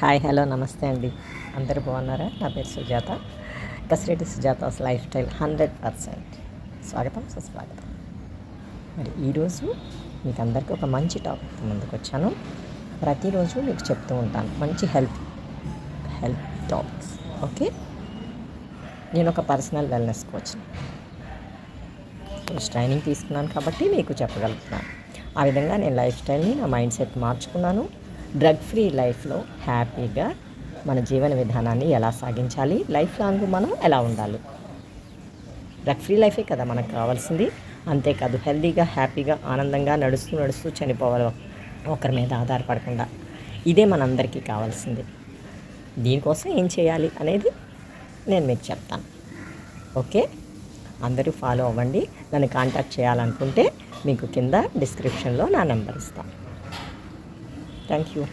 Hi hello నమస్తే అండి. అందరు బాగున్నారా? నా పేరు Sujatha. Kasireddy Sujatha's life style hundred percent. స్వాగతం సుస్వాగతం. మరి ఈరోజు మీకు అందరికీ ఒక మంచి టాపిక్ ముందుకు వచ్చాను. ప్రతిరోజు మీకు చెప్తూ ఉంటాను మంచి హెల్త్ హెల్త్ టాపిక్స్ ఓకే? నేను ఒక పర్సనల్ వెల్నెస్ కోచ్ ట్రైనింగ్ తీసుకున్నాను కాబట్టి మీకు చెప్పగలుగుతున్నాను. ఆ విధంగా నేను లైఫ్ స్టైల్ని నా మైండ్ సెట్ మార్చుకున్నాను. డ్రగ్ ఫ్రీ లైఫ్లో హ్యాపీగా మన జీవన విధానాన్ని ఎలా సాగించాలి? లైఫ్ లాంగ్ మనం ఎలా ఉండాలి? డ్రగ్ ఫ్రీ లైఫే కదా మనకు కావాల్సింది. అంతేకాదు హెల్తీగా హ్యాపీగా ఆనందంగా నడుస్తూ నడుస్తూ చనిపోవాలి ఒకరి మీద ఆధారపడకుండా. ఇదే మనందరికీ కావాల్సింది. దీనికోసం ఏం చేయాలి అనేది నేను మీకు చెప్తాను. ఓకే? అందరూ ఫాలో అవ్వండి. నన్ను కాంటాక్ట్ చేయాలనుకుంటే మీకు కింద డిస్క్రిప్షన్లో నా నెంబర్ ఇస్తాను. Thank you.